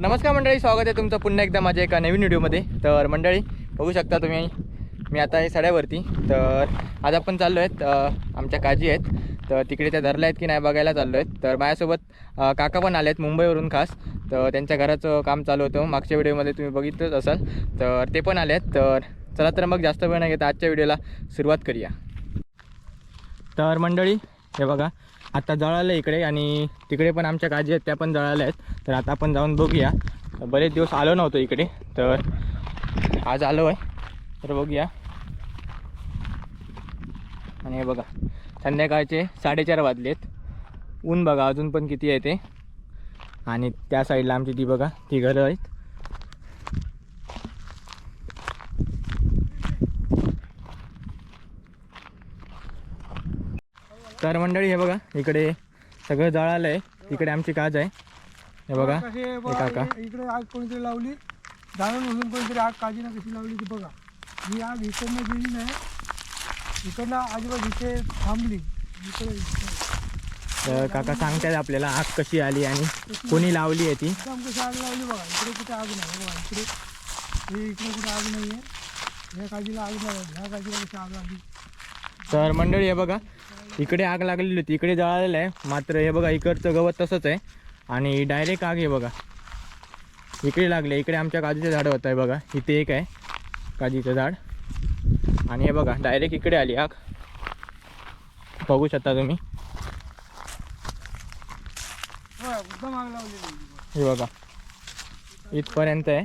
नमस्कार मंडळी स्वागत आहे तुमचं पुन्हा एकदा माझ्या एका नवीन व्हिडिओमध्ये. तर मंडळी बघू शकता तुम्ही मी आता आहे सड्यावरती. तर आज आपण चाललो आहेत आमच्या काजी आहेत. तर तिकडे त्या धरल्या आहेत की नाही बघायला चाललो आहेत तर माझ्यासोबत काका पण आले आहेत मुंबईवरून खास. तर त्यांच्या घराचं काम चालू होतं. मागच्या व्हिडिओमध्ये तुम्ही बघितलंच असाल. तर ते पण आले आहेत तर चला तर मग जास्त वेळ नाही घेता आजच्या व्हिडिओला सुरुवात करूया. तर मंडळी हे बघा आता जळालं इकडे आणि तिकडे पण आमच्या काजी आहेत त्या पण जळाल्या आहेत. तर आता आपण जाऊन बघूया. बरेच दिवस आलो नव्हतो इकडे तर आज आलो आहे तर बघूया. आणि हे बघा संध्याकाळचे साडेचार वाजलेत. ऊन बघा अजून पण किती आहे ते. आणि त्या साईडला आमची ती बघा ती घरं आहेत. तर मंडळी हे बघा इकडे सगळं जळालं आहे तिकडे आमची काज आहे. हे बघा आहे हे काका. इकडे आग कोणीतरी लावली. जाणून उजून कोणीतरी आग काळजी कशी लावली ती बघा. ही आग इकडनं गेली नाही. इकडनं अजिबात इथे थांबली. इकडे तर काका सांगतात आपल्याला आग कशी आली आणि कोणी लावली आहे ती? एकदम कशी आग लावली बघा. इकडे कुठे आग नाही बघा इकडे. हे इकडे कुठे आग नाही आहे ह्या काजीला आग लागली. ह्या काजीला कशी आग लागली? तर मंडळी हे बघा इकडे आग लागलेली होती इकडे जळालेलं आहे. मात्र हे बघा इकडचं गवत तसंच आहे. आणि डायरेक्ट आग आहे बघा. इकडे लागले इकडे आमच्या काजूचं झाड होतं आहे बघा. इथे एक आहे काजीचं झाड. आणि हे बघा डायरेक्ट इकडे आली आग. बघू शकता तुम्ही. हे बघा. इथपर्यंत आहे.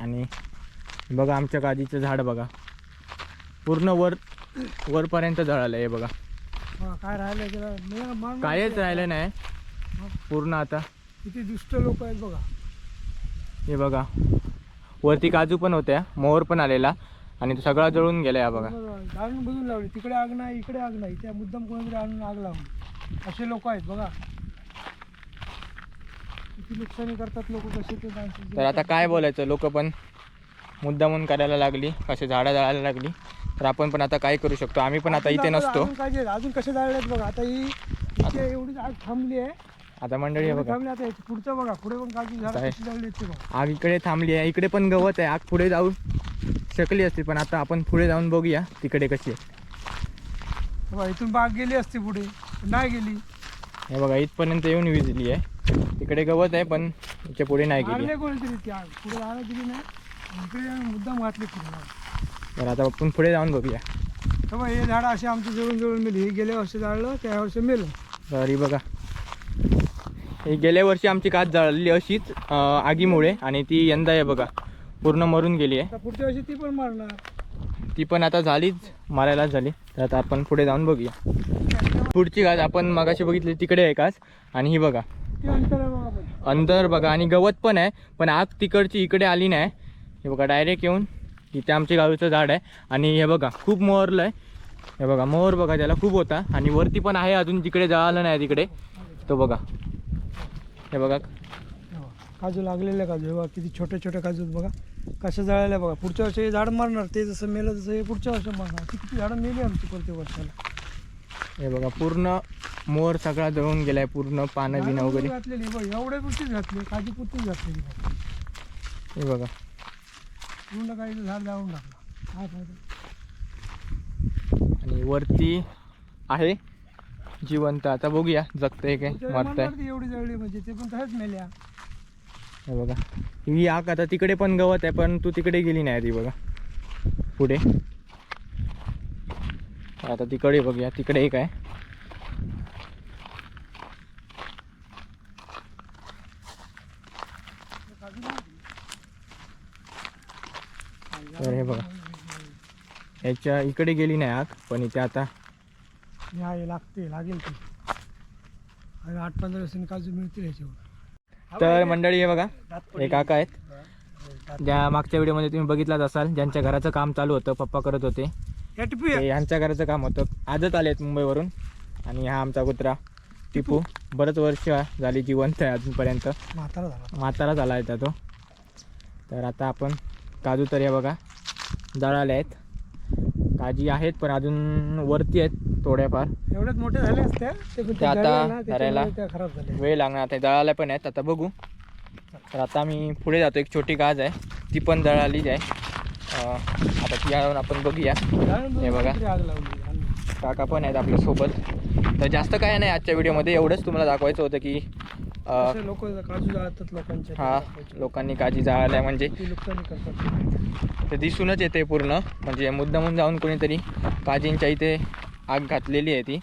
आणि बघा आमच्या काजीचं झाड बघा. पूर्ण वर वरपर्यंत जळालं हे बघा. काय राहिलं कायच राहिलं नाही. पूर्ण आता. किती दुष्ट लोक आहेत बघा. हे बघा. वरती काजू पण होत्या मोहर पण आलेला आणि तो सगळा जळून गेला हा बघा. जाणून बुजून लावली. तिकडे आग नाही इकडे आग नाही. त्या मुद्दाम कोणीतरी आणून आग लावली असे लोक आहेत बघा. किती नुकसानी करतात लोक कसे ते तर आता काय बोलायचं? लोक पण मुद्दामून करायला लागली कसे झाडं जळायला लागली. तर आपण पण आता काय करू शकतो? आम्ही पण आता इथे नसतो. अजून कसे जाळलेत बघा. आता ही इथे एवढीच आग थांबली आहे. आता मंडळी एवढी बघा. आता पुढचं बघा. पुढे पण जळली बघा. आग इकडे थांबली आहे इकडे पण गवत आहे. आग पुढे जाऊ शकली असती पण आता आपण पुढे जाऊन बघूया तिकडे कशी आहे. इथून बाग गेली असती पुढे. नाही गेली. हे बघा इथपर्यंत येऊन विजली आहे. तिकडे गवत आहे पण त्याच्या पुढे नाही गेली पुढे दिली नाही. इकडे मुद्दाम घातली तर आता आपण पुढे जाऊन बघूया. तेव्हा हे झाड असे आमचं जळून जळून मेली हे गेल्या वर्षी जाळलं त्या वर्षी मेलं ही बघा. ही गेल्या वर्षी आमची काच जळली अशीच अं, आगीमुळे आणि ती यंदा आहे बघा पूर्ण मरून गेली आहे. आता पुढच्या वर्षी ती पण मारणार. ती पण आता झालीच मारायलाच झाली. तर आता आपण पुढे जाऊन बघूया. पुढची घास आपण मगाशी बघितली तिकडे आहे काच आणि ही बघा. किती अंतर आहे बघा पण. अंतर बघा आणि गवत पण आहे पण आग तिकडची इकडे आली नाही. हे बघा डायरेक्ट येऊन इथे आमचे गावीचं झाड आहे. आणि हे बघा खूप मोहरलं आहे. हे बघा मोहर बघा त्याला खूप होता. आणि वरती पण आहे अजून जिकडे जळालं नाही तिकडे. तो बघा. हे बघा. काजू लागलेले काजू हे बघा किती छोटे छोटे काजू बघा. कशा जळायला बघा. पुढच्या वर्षी हे झाड मारणार ते जसं मेलं तसं हे पुढच्या वर्षी मारणार. ती किती झाडं मेली आमची प्रत्येक वर्षाला. हे बघा पूर्ण मोहर सगळा जळून गेलाय पूर्ण पानं बिनं वगैरे. घातलेली बघ एवढे पुरतीच घातली काजू पुरतीच घातलेली. हे बघा. पूर्ण काही झाड जाळून टाकलं. काय फायदा? आणि वरती आहे जिवंत. आता बघूया जगतंय काय मरतंय. मारणार ती एवढी जळली म्हणजे ते पण तशाच मेल्या. हे बघा. ही आग आता तिकडे पण गवत आहे पण तू तिकडे गेली नाही ती बघा. पुढे. आता तिकडे बघूया तिकडे एक आहे. तर हे बघा. याच्या इकडे गेली नाही आग पण इथे आता. या हे लागते लागेल ती. आणि आठ पंधरा दिवसांनी काजू मिळतील याच्यावर. तर मंडळी हे बघा हे काका आहेत. ज्या मागच्या व्हिडिओमध्ये तुम्ही बघितलाच असाल ज्यांच्या घराचं काम चालू होतं पप्पा करत होते. या टिपू ते ह्यांच्या घराचं काम होतं. आजच आले आहेत मुंबईवरून. आणि हा आमचा कुत्रा टिपू. बरंच वर्ष झाली जिवंत आहे अजूनपर्यंत. म्हातारा झाला. म्हातारा झाला आहे तो. तर आता आपण काजू तर हे बघा जळाले आहेत काजी आहेत पण अजून वरती आहेत थोड्याफार. एवढ्याच मोठे झाले असत्या ते आता धरायला वेळ लागणार आता जळाल्या पण आहेत. आता बघू. तर आता मी पुढे जातो एक छोटी गाज आहे. ती पण जळालीच आहे. आता ती आणून आपण बघूया. हे बघा. काका पण आहेत आपल्यासोबत. तर जास्त काय नाही आजच्या व्हिडिओमध्ये एवढंच तुम्हाला दाखवायचं होतं की लोक काजू जाळतात लोकांचे हा लोकांनी काजी जाळल्या म्हणजे ती दिसूनच येते पूर्ण. म्हणजे मुद्दामून जाऊन कोणीतरी काजींच्या इथे आग घातलेली आहे ती.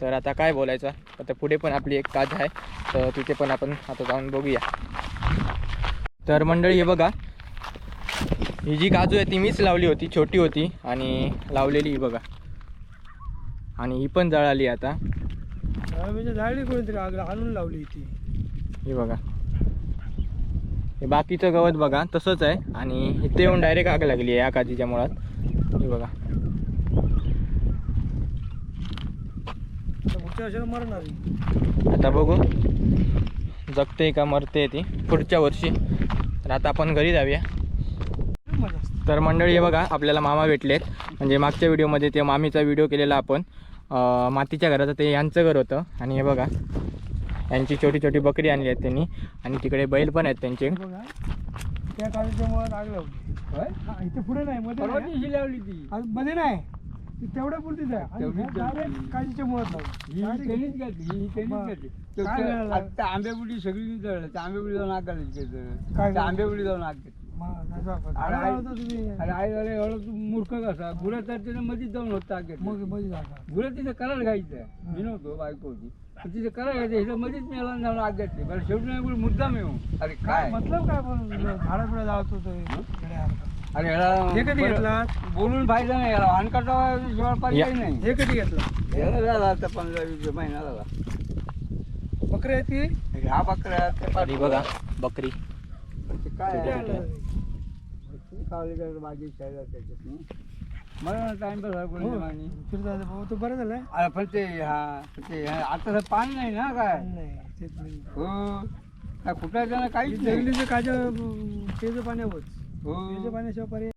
तर आता काय बोलायचं? आता पुढे पण आपली एक काज आहे. तर तिथे पण आपण आता जाऊन बघूया. तर मंडळी हे बघा. ही जी काजू आहे ती मीच लावली होती. छोटी होती आणि लावलेली ही बघा. आणि ही पण जळाली आता. म्हणजे जाळली कोणीतरी आग आणून लावली ती हे बघा. हे बाकीचं गवत बघा तसंच आहे. आणि इथे येऊन डायरेक्ट आग लागली आहे या काजीच्या मुळात. हे बघा. आता बघू. जगते का मरते ती. पुढच्या वर्षी. तर आता आपण घरी जाऊया. तर मंडळी हे बघा आपल्याला मामा भेटलेत. म्हणजे मागच्या व्हिडिओमध्ये ते मामीचा व्हिडिओ केलेला आपण. मातीच्या घराचं ते यांचं घर होतं. आणि हे बघा. यांची छोटी छोटी बकरी आणली आहेत त्यांनी. आणि तिकडे बैल पण आहेत त्यांचे. त्या काजूच्या मुळात आग लावली इथे पुढे नाही मध्ये नाही. लावली ती. मध्ये नाही. ती तेवढ्या पुरतीच आहे. काजीच्या मुळात लावली. ही घातली ही आंबेबुडी सगळी जळलं आंबेबुडी जाऊन आग घालायची काय आंबेबुडी जाऊन आग घेतली. मूर्ख कसा गुरं तर तिने मध्येच जाऊन होता जागा गुरं तिथे करायला घ्यायचं मी नव्हतो बायको होती. पण तिथे करायला घ्यायचं हिला मध्येच मेला जाऊन आग घेतली. बरं शेवटी नाही बोल मुद्दाम येऊ अरे काय? मतलब काय पण झाडा पिढा जाळतो तो खेड्यासारखा. अरे याला हे कधी घेतला बोलून फायदा नाही याला. वाहनकटा शिवाय या. नाही. हे कधी घेतला? याला झाला आता पंधरा वीस महिना झाला. बकरी आहे ती? ह्या बकऱ्या बघा बकरी. ते काय किती आहे? आणलं? खावली का भाजी खायला त्याच्यात. मला टाइम पास आहे कोणी हो. फिरता भाऊ तो बरं झालं अरे पण ते हा ते हा, आता तर पाणी नाही ना काय? नाही तेच नाही हो. काय ना काहीच नाही. काज पाण्यावर हो. तेज पाण्याशिवाय पर्याय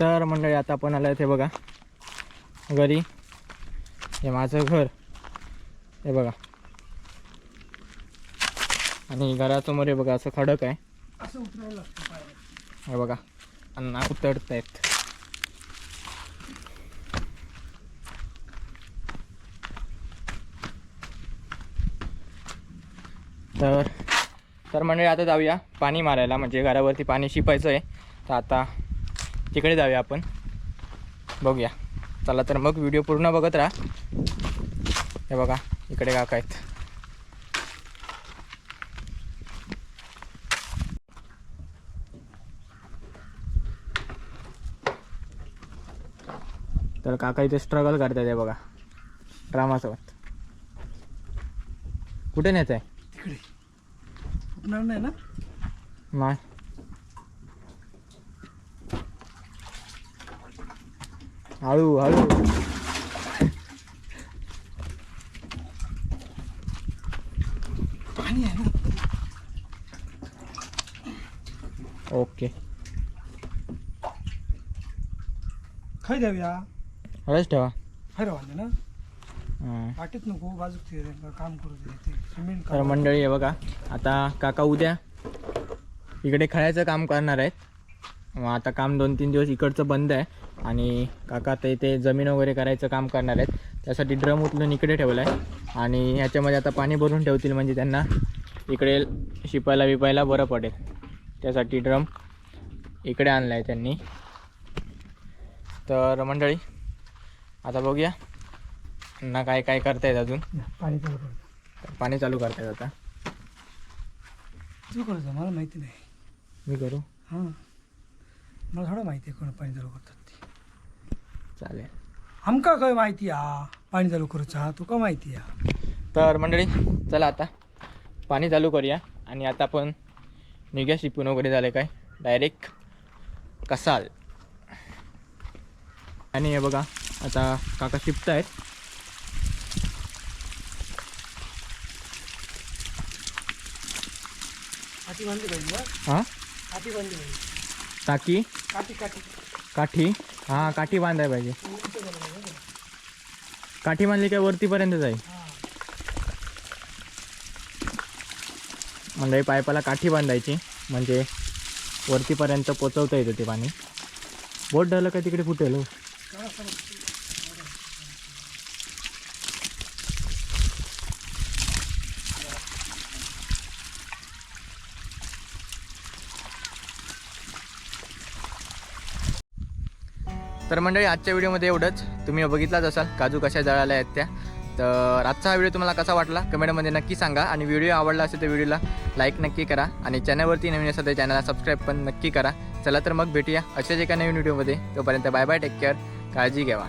तर मंडळी आता आपण आलं ते बघा. घरी. हे माझं घर. हे बघा. आणि घरासमोर हे बघा असं खडक आहे. असं उतरावं लागतं पायाला. हे बघा अण्णा उतरत आहेत तर तर मंडळी आता जाऊया पाणी मारायला. म्हणजे घरावरती पाणी शिपायचं आहे तर आता तिकडे जाऊया आपण. बघूया. चला तर मग व्हिडिओ पूर्ण बघत राहा. हे बघा इकडे काका आहेत. तर काका इथे स्ट्रगल करतात हे बघा. ड्रामासोबत कुठे नेत आहे? तिकडे. फुटणार नाही ना? नाही. हळू हळू. पाणी आहे ना? ओके. खाई द्याव्या हळूच ठेवा. वाटलं ना? हां. वाटेत नको बाजूक ते काम करू दे ते. सिमेंट तर मंडळी हे बघा आता काका उद्या इकडे खळ्याचं काम करणार आहेत. मग आता काम दोन तीन दिवस इकडचं बंद आहे. आणि काका आता इथे जमीन वगैरे करायचं काम करणार आहेत. त्यासाठी ड्रम उचलून इकडे ठेवला आहे आणि ह्याच्यामध्ये आता पाणी भरून ठेवतील म्हणजे त्यांना इकडे शिपायला विपायला बरं पडेल. त्यासाठी ड्रम इकडे आणला आहे त्यांनी. तर मंडळी आता बघूया. ना काय काय करतायत अजून? पाणी चालू कर पाणी चालू करतायत आता. तू करायचं मला माहिती नाही. मी करू? हां. मला थोडं माहिती आहे कोण पाणी चालू करतात ते. चालेल. आमका काय माहिती हा पाणी चालू करूचा तुका माहिती हा तर मंडळी चला आता. पाणी चालू करूया आणि आता आपण निघ्या शिपून वगैरे झाले काय? डायरेक्ट कसाल. आणि हे बघा आता काका शिपत आहेत. हां? टाकी? काठी काठी. काठी? हां काठी बांधाय पाहिजे. काठी बांधली काय वरतीपर्यंत जाईल. म्हणजे पायपाला काठी बांधायची. म्हणजे वरतीपर्यंत पोचवता येतं ते पाणी. बोट ढालं का तिकडे फुटेल? तर मंडळी आजच्या व्हिडिओमध्ये एवढंच. तुम्ही बघितलाच असाल काजू कशा जळाल्या आहेत त्या. तर आजचा हा व्हिडिओ तुम्हाला कसा वाटला कमेंटमध्ये नक्की सांगा. आणि व्हिडिओ आवडला असेल तर व्हिडिओला लाईक नक्की करा. आणि चॅनलवरती नवीन असेल तर चॅनलला सबस्क्राईब पण नक्की करा. चला तर मग भेटूया अशाच एका नवीन व्हिडिओमध्ये. तोपर्यंत बाय बाय टेक केअर. काळजी घ्यावा.